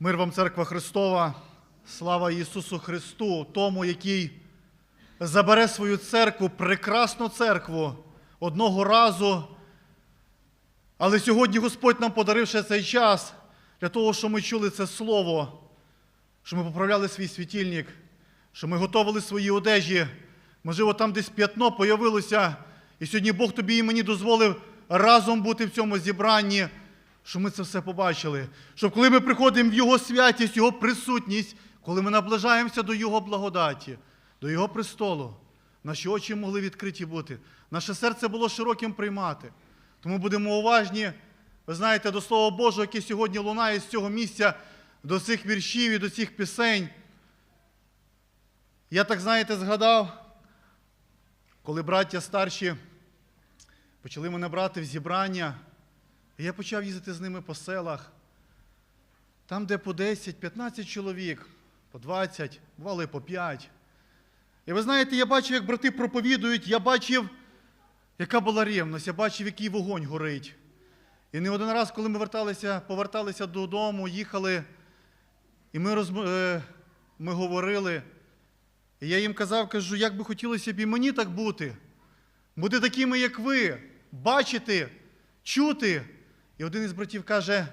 Мир вам, церква Христова, слава Ісусу Христу, тому, який забере свою церкву, прекрасну церкву одного разу. Але сьогодні Господь нам подарив ще цей час для того, щоб ми чули це слово, що ми поправляли свій світильник, що ми готували свої одежі. Можливо, там десь п'ятно появилося, і сьогодні Бог тобі і мені дозволив разом бути в цьому зібранні, щоб ми це все побачили. Щоб коли ми приходимо в Його святість, Його присутність, коли ми наближаємося до Його благодаті, до Його престолу, наші очі могли відкриті бути, наше серце було широким приймати. Тому будемо уважні, ви знаєте, до Слова Божого, яке сьогодні лунає з цього місця, до цих віршів і до цих пісень. Я так, знаєте, згадав, коли браття старші почали мене брати в зібрання, і я почав їздити з ними по селах. Там, де по 10-15 чоловік, по 20, бувало і по 5. І ви знаєте, я бачив, як брати проповідують, я бачив, яка була рівність, я бачив, який вогонь горить. І не один раз, коли ми верталися, поверталися додому, їхали, і ми, розм... е, ми говорили, і я їм казав, кажу, як би хотілося б і мені так бути, бути такими, як ви, бачити, чути. І один із братів каже,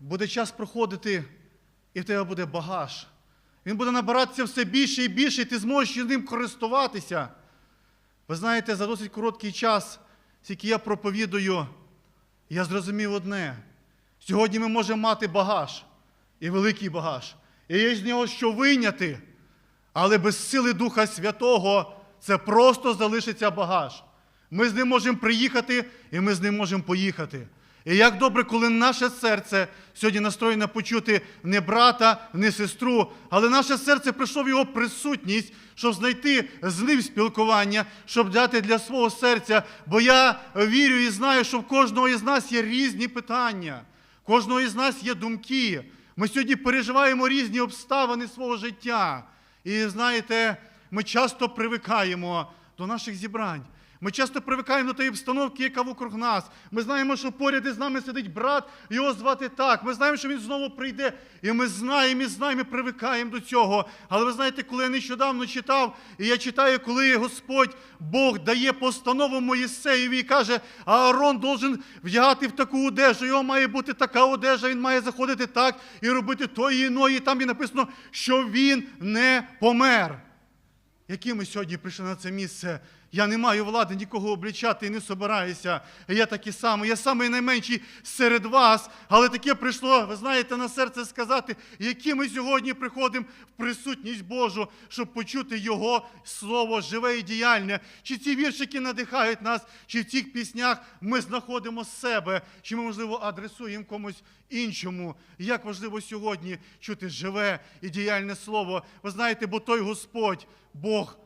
буде час проходити, і в тебе буде багаж. Він буде набиратися все більше і більше, і ти зможеш ним користуватися. Ви знаєте, за досить короткий час, скільки я проповідую, я зрозумів одне. Сьогодні ми можемо мати багаж і великий багаж. І є з нього що вийняти, але без сили Духа Святого це просто залишиться багаж. Ми з ним можемо приїхати, і ми з ним можемо поїхати. І як добре, коли наше серце сьогодні настроєне почути не брата, не сестру, але наше серце прийшло в його присутність, щоб знайти з ним спілкування, щоб дати для свого серця. Бо я вірю і знаю, що в кожного із нас є різні питання, кожного із нас є думки. Ми сьогодні переживаємо різні обставини свого життя. І знаєте, ми часто привикаємо до наших зібрань. Ми часто привикаємо до тієї обстановки, яка вокруг нас. Ми знаємо, що поряд із нами сидить брат, його звати так. Ми знаємо, що він знову прийде. І ми знаємо, і знаємо, і привикаємо до цього. Але ви знаєте, коли я нещодавно читав, і я читаю, коли Господь Бог дає постанову Моїсеєві і каже, Аарон должен вдягати в таку одежу, його має бути така одежа, він має заходити так і робити то і іно. І там і написано, що він не помер. Які ми сьогодні прийшли на це місце? Я не маю влади нікого облічати і не собираюся. Я такий самий, я самий найменший серед вас, але таке прийшло, ви знаєте, на серце сказати, які ми сьогодні приходимо в присутність Божу, щоб почути Його слово живе і діяльне. Чи ці віршики надихають нас, чи в цих піснях ми знаходимо себе, чи ми, можливо, адресуємо комусь іншому. Як важливо сьогодні чути живе і діяльне слово. Ви знаєте, бо той Господь, Бог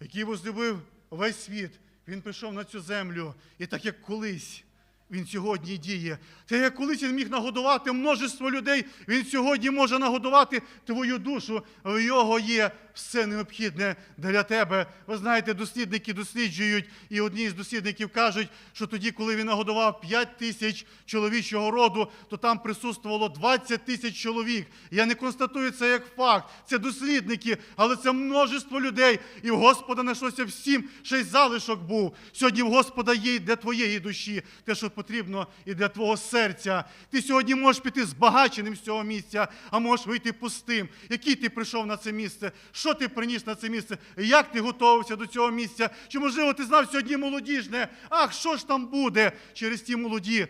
який возлюбив весь світ, він прийшов на цю землю. І так як колись він сьогодні діє. Те, як колись він міг нагодувати множество людей, він сьогодні може нагодувати твою душу. В його є все необхідне для тебе. Ви знаєте, дослідники досліджують, і одні з дослідників кажуть, що тоді, коли він нагодував 5 тисяч чоловічого роду, то там присутствувало 20 тисяч чоловік. Я не констатую це як факт. Це дослідники, але це множество людей. І в Господа знайшлося всім, ще й залишок був. Сьогодні в Господа є для твоєї душі, те, що потрібно, і для твого серця. Ти сьогодні можеш піти збагаченим з цього місця, а можеш вийти пустим. Який ти прийшов на це місце? Що ти приніс на це місце? Як ти готувався до цього місця? Чи, можливо, ти знав сьогодні молодіжне? Ах, що ж там буде через ті молоді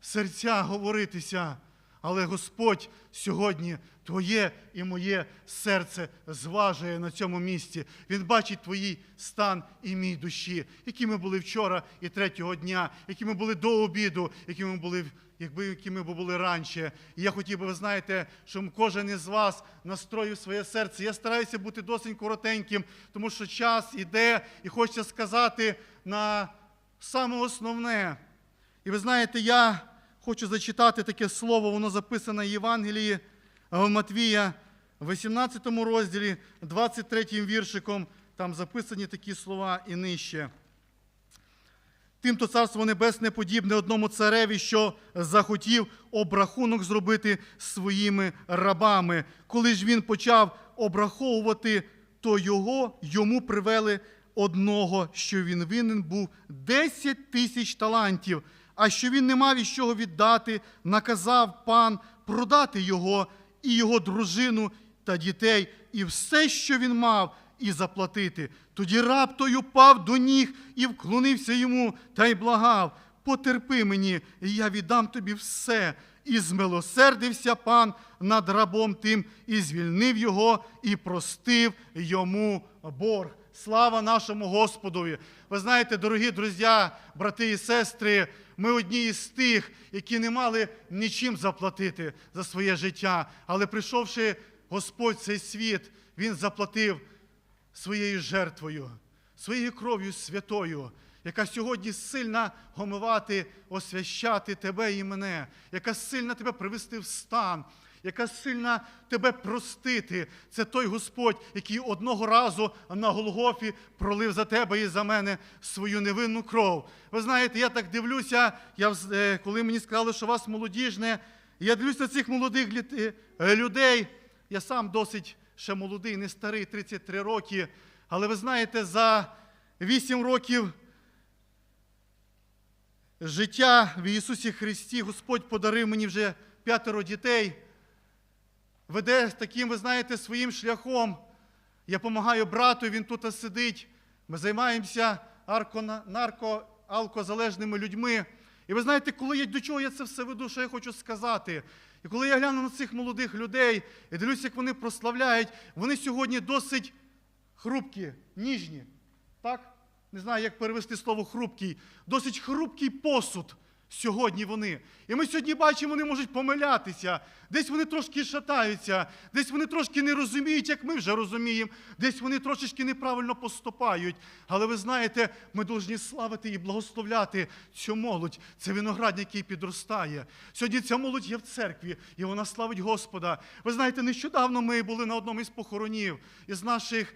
серця говоритися? Але Господь сьогодні твоє і моє серце зважує на цьому місці. Він бачить твій стан і мій душі, які ми були вчора і третього дня, які ми були до обіду, які ми були, якби які ми були раніше. І я хотів би, ви знаєте, щоб кожен із вас настроїв своє серце. Я стараюся бути досить коротеньким, тому що час іде, і хочеться сказати на саме основне. І ви знаєте, я хочу зачитати таке слово, воно записане в Євангелії Матвія, в 18 розділі, 23 віршиком, там записані такі слова і нижче. Тимто царство небесне подібне одному цареві, що захотів обрахунок зробити своїми рабами. Коли ж він почав обраховувати, то його йому привели одного, що він винен був 10 тисяч талантів. А що він не мав із чого віддати, наказав пан продати його і його дружину та дітей, і все, що він мав, і заплатити. Тоді раб той упав до ніг і вклонився йому та й благав: потерпи мені, і я віддам тобі все. І змилосердився пан над рабом тим, і звільнив його, і простив йому борг. Слава нашому Господові! Ви знаєте, дорогі друзі, брати і сестри, ми одні із тих, які не мали нічим заплатити за своє життя. Але прийшовши Господь цей світ, Він заплатив своєю жертвою, своєю кров'ю святою, яка сьогодні сильна гомивати, освящати тебе і мене, яка сильна тебе привести в стан, яка сильна тебе простити. Це той Господь, який одного разу на Голгофі пролив за тебе і за мене свою невинну кров. Ви знаєте, я так дивлюся, я, е, коли мені сказали, що вас молодіжне, я дивлюся на цих молодих е, людей. Я сам досить ще молодий, не старий, 33 роки. Але ви знаєте, за 8 років життя в Ісусі Христі Господь подарив мені вже п'ятеро дітей. Веде таким, ви знаєте, своїм шляхом. Я допомагаю брату, він тут сидить. Ми займаємося арко, нарко, алкозалежними людьми. І ви знаєте, коли я до чого я це все веду, що я хочу сказати. І коли я гляну на цих молодих людей і дивлюся, як вони прославляють, вони сьогодні досить хрупкі, ніжні. Так? Не знаю, як перевести слово хрупкий. Досить хрупкий посуд сьогодні вони. І ми сьогодні бачимо, вони можуть помилятися. Десь вони трошки шатаються, десь вони трошки не розуміють, як ми вже розуміємо, десь вони трошечки неправильно поступають. Але ви знаєте, ми повинні славити і благословляти цю молодь. Це виноград, який підростає. Сьогодні ця молодь є в церкві, і вона славить Господа. Ви знаєте, нещодавно ми були на одному із похоронів із наших.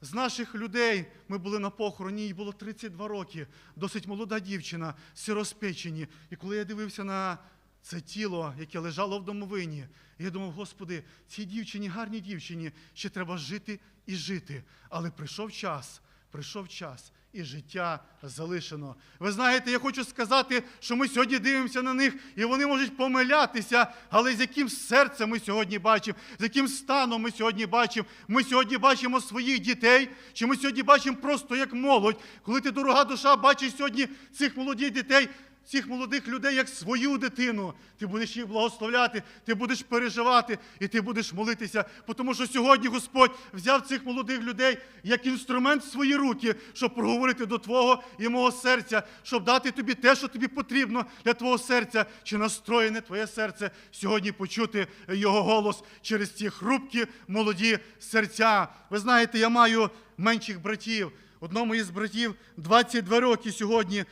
З наших людей ми були на похороні, їй було 32 роки, досить молода дівчина, сироспечені. І коли я дивився на це тіло, яке лежало в домовині, я думав, Господи, цій дівчині, гарній дівчині, ще треба жити і жити. Але прийшов час, прийшов час, і життя залишено. Ви знаєте, я хочу сказати, що ми сьогодні дивимося на них, і вони можуть помилятися, але з яким серцем ми сьогодні бачимо, з яким станом ми сьогодні бачимо. Ми сьогодні бачимо своїх дітей, чи ми сьогодні бачимо просто як молодь. Коли ти, дорога душа, бачиш сьогодні цих молодих дітей, цих молодих людей як свою дитину. Ти будеш їх благословляти, ти будеш переживати і ти будеш молитися. Тому що сьогодні Господь взяв цих молодих людей як інструмент в свої руки, щоб проговорити до Твого і мого серця, щоб дати тобі те, що тобі потрібно для Твого серця, чи настроєне Твоє серце сьогодні почути Його голос через ці хрупкі молоді серця. Ви знаєте, я маю менших братів. Одному із братів 22 роки сьогодні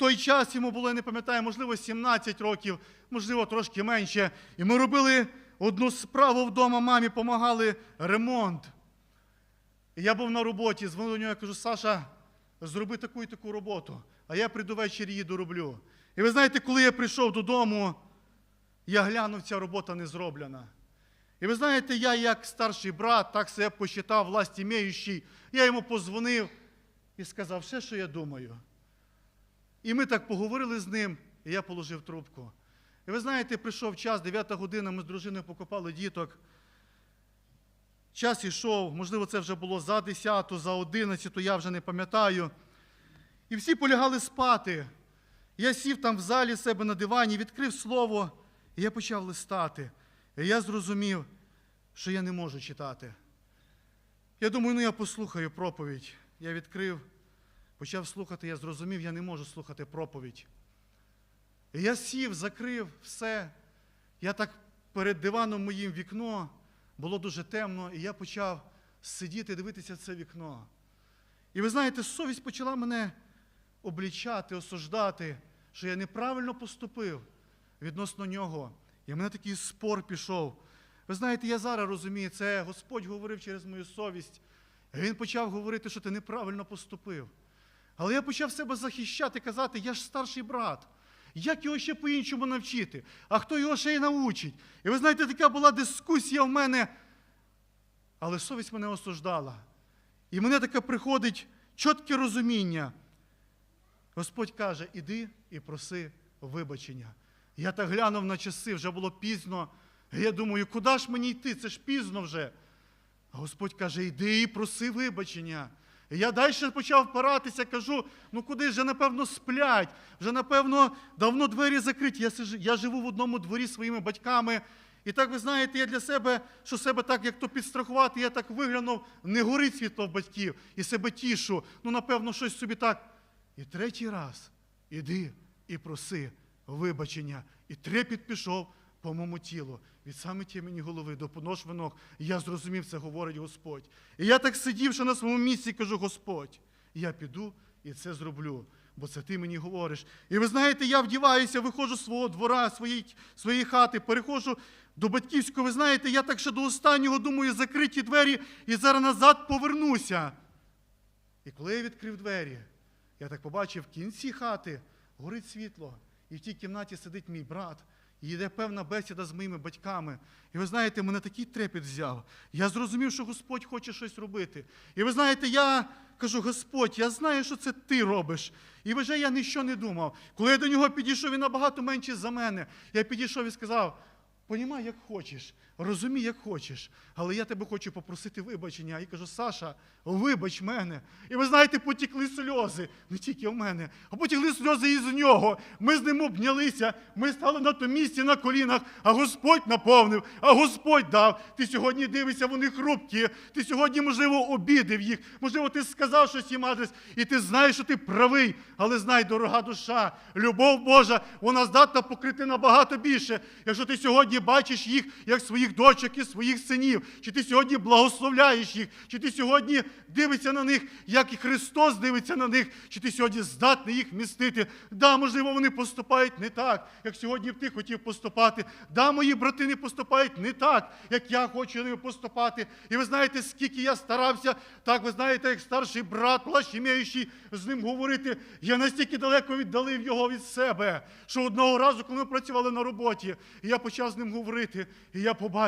той час йому було, я не пам'ятаю, можливо, 17 років, можливо, трошки менше. І ми робили одну справу вдома, мамі допомагали ремонт. І я був на роботі, дзвонив до нього, я кажу, Саша, зроби таку і таку роботу, а я прийду ввечері її дороблю. І ви знаєте, коли я прийшов додому, я глянув, ця робота не зроблена. І ви знаєте, я як старший брат, так себе посчитав власть імеючий, я йому позвонив і сказав все, що я думаю. І ми так поговорили з ним, і я положив трубку. І ви знаєте, прийшов час, 9 година, ми з дружиною покопали діток. Час ішов, можливо, це вже було за 10, за 11, я вже не пам'ятаю. І всі полягали спати. Я сів там в залі себе на дивані, відкрив слово, і я почав листати. І я зрозумів, що я не можу читати. Я думаю, ну я послухаю проповідь. Я відкрив, почав слухати, я зрозумів, я не можу слухати проповідь. І я сів, закрив все. Я так перед диваном моїм вікно, було дуже темно, і я почав сидіти, дивитися це вікно. І ви знаєте, совість почала мене облічати, осуждати, що я неправильно поступив відносно нього. І в мене такий спор пішов. Ви знаєте, я зараз розумію, це Господь говорив через мою совість. І Він почав говорити, що ти неправильно поступив. Але я почав себе захищати, казати, я ж старший брат. Як його ще по-іншому навчити? А хто його ще й научить? І ви знаєте, така була дискусія в мене, але совість мене осуждала. І мене таке приходить чітке розуміння. Господь каже, іди і проси вибачення. Я так глянув на часи, вже було пізно. Я думаю, куди ж мені йти? Це ж пізно вже. А Господь каже, йди і проси вибачення. І я далі почав впиратися, кажу, ну куди вже, напевно, сплять, вже, напевно, давно двері закриті. Я, сижу- я живу в одному дворі своїми батьками. І так, ви знаєте, я для себе, що себе так, як то підстрахувати, я так виглянув, не горить світло в батьків, і себе тішу. Ну, напевно, щось собі так. І третій раз іди і проси вибачення. І трепіт пішов по моєму тілу. Від саме мені голови до поношви ног. І я зрозумів, це говорить Господь. І я так сидівши на своєму місці, кажу, Господь, я піду і це зроблю. Бо це ти мені говориш. І ви знаєте, я вдіваюся, виходжу з свого двора, своєї, своєї хати, переходжу до батьківського. Ви знаєте, я так ще до останнього думаю, закриті двері і зараз назад повернуся. І коли я відкрив двері, я так побачив в кінці хати горить світло, і в тій кімнаті сидить мій брат. І йде певна бесіда з моїми батьками. І ви знаєте, мене такий трепет взяв. Я зрозумів, що Господь хоче щось робити. І ви знаєте, я кажу, Господь, я знаю, що це ти робиш. І вже я ніщо не думав. Коли я до нього підійшов, він набагато менше за мене. Я підійшов і сказав: понімай, як хочеш, розумій, як хочеш, але я тебе хочу попросити вибачення. І кажу, Саша, вибач мене. І ви знаєте, потікли сльози, не тільки в мене, а потікли сльози і з нього. Ми з ним обнялися, ми стали на тому місці на колінах, а Господь наповнив, а Господь дав. Ти сьогодні дивишся, вони хрупкі. Ти сьогодні, можливо, обідив їх. Можливо, ти сказав щось їм адрес, і ти знаєш, що ти правий. Але знай, дорога душа, любов Божа, вона здатна покрити набагато більше. Якщо ти сьогодні бачиш їх як своїх дочок і своїх синів, чи ти сьогодні благословляєш їх, чи ти сьогодні дивишся на них, як і Христос дивиться на них, чи ти сьогодні здатний їх містити. Да, можливо, вони поступають не так, як сьогодні б ти хотів поступати. Да, мої брати не поступають не так, як я хочу ними поступати. І ви знаєте, скільки я старався, так ви знаєте, як старший брат, плащ імеючий, з ним говорити. Я настільки далеко віддалив його від себе, що одного разу, коли ми працювали на роботі, я почав з ним говорити, і я побачив,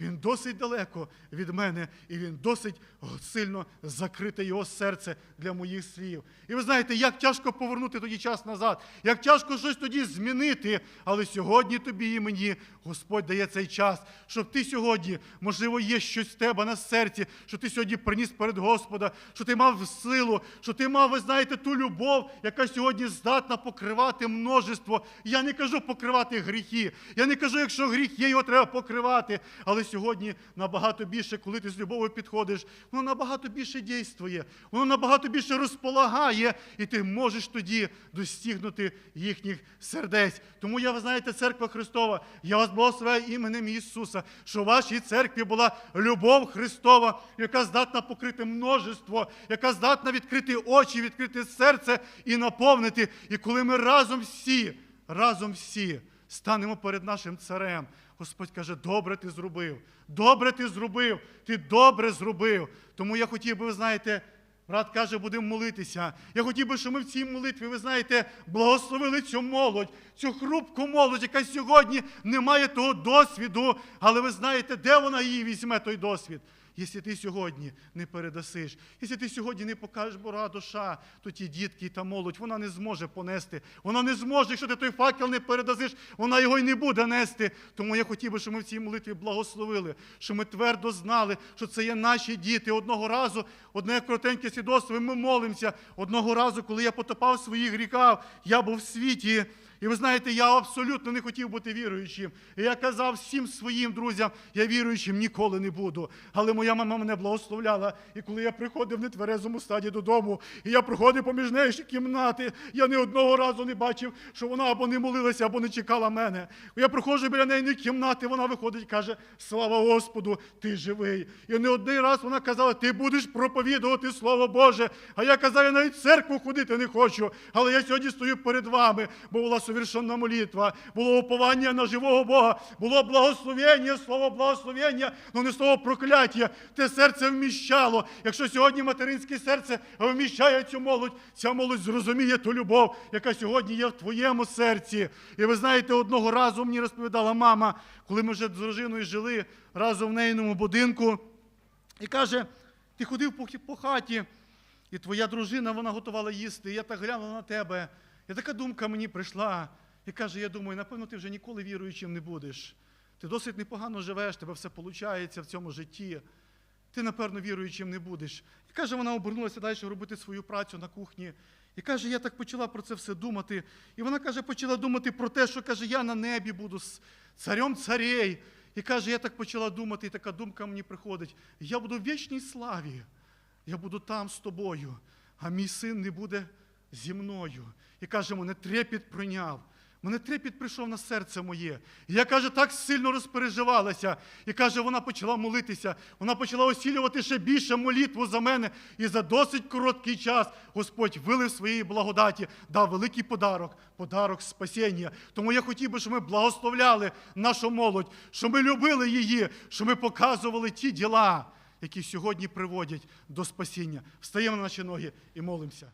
він досить далеко від мене, і він досить сильно закрите його серце для моїх слів. І ви знаєте, як тяжко повернути тоді час назад, як тяжко щось тоді змінити. Але сьогодні тобі і мені Господь дає цей час, щоб ти сьогодні, можливо, є щось в тебе на серці, що ти сьогодні приніс перед Господа, що ти мав силу, що ти мав, ви знаєте, ту любов, яка сьогодні здатна покривати множество. Я не кажу покривати гріхи. Я не кажу, якщо гріх є, його треба покривати. Але сьогодні набагато більше, коли ти з любов'ю підходиш, воно набагато більше дійствує, воно набагато більше розполагає, і ти можеш тоді достигнути їхніх сердець. Тому я, ви знаєте, церква Христова, я вас благословляю іменем Ісуса, що в вашій церкві була любов Христова, яка здатна покрити множество, яка здатна відкрити очі, відкрити серце і наповнити. І коли ми разом всі, разом всі станемо перед нашим царем. Господь каже, добре ти зробив, добре ти зробив, ти добре зробив. Тому я хотів би, ви знаєте, брат каже, будемо молитися. Я хотів би, щоб ми в цій молитві, ви знаєте, благословили цю молодь, цю хрупку молодь, яка сьогодні не має того досвіду. Але ви знаєте, де вона її візьме той досвід? Якщо ти сьогодні не передасиш, якщо ти сьогодні не покажеш Бога душа, то ті дітки та молодь, вона не зможе понести. Вона не зможе, якщо ти той факел не передасиш, вона його й не буде нести. Тому я хотів би, щоб ми в цій молитві благословили, щоб ми твердо знали, що це є наші діти. Одного разу, одне коротеньке свідоцтво, ми молимося. Одного разу, коли я потопав в своїх гріхах, я був в світі. І ви знаєте, я абсолютно не хотів бути віруючим. І я казав всім своїм друзям, я віруючим ніколи не буду. Але моя мама мене благословляла. І коли я приходив в нетверезому стаді додому, і я проходив поміж ще кімнати, я ні одного разу не бачив, що вона або не молилася, або не чекала мене. Я проходжу біля неї кімнати, вона виходить і каже: Слава Господу, ти живий. І не один раз вона казала, ти будеш проповідувати Слово Боже. А я казав, я навіть в церкву ходити не хочу. Але я сьогодні стою перед вами, бо була совершена молитва, було уповання на живого Бога, було благословення, слово благословення, ну не слово прокляття. Те серце вміщало. Якщо сьогодні материнське серце вміщає цю молодь, ця молодь зрозуміє ту любов, яка сьогодні є в твоєму серці. І ви знаєте, одного разу мені розповідала мама, коли ми вже з дружиною жили разом в нейному будинку, і каже: ти ходив по, по хаті, і твоя дружина вона готувала їсти. І я так глянула на тебе. І така думка мені прийшла. І каже: я думаю, напевно, ти вже ніколи віруючим не будеш. Ти досить непогано живеш, тебе все виходить в цьому житті. Ти, напевно, віруючим не будеш. І каже, вона обернулася далі робити свою працю на кухні. І каже, я так почала про це все думати. І вона каже, почала думати про те, що каже, я на небі буду з царем царей. І каже, я так почала думати, і така думка мені приходить. Я буду в вічній славі. Я буду там з тобою, а мій син не буде зі мною. І каже, мене трепіт прийняв. Мене трепіт прийшов на серце моє. І я каже, так сильно розпереживалася. І каже, вона почала молитися. Вона почала осілювати ще більше молитву за мене. І за досить короткий час Господь вилив своєї благодаті, дав великий подарок, подарок спасіння. Тому я хотів би, щоб ми благословляли нашу молодь, щоб ми любили її, щоб ми показували ті діла, які сьогодні приводять до спасіння. Встаємо на наші ноги і молимося.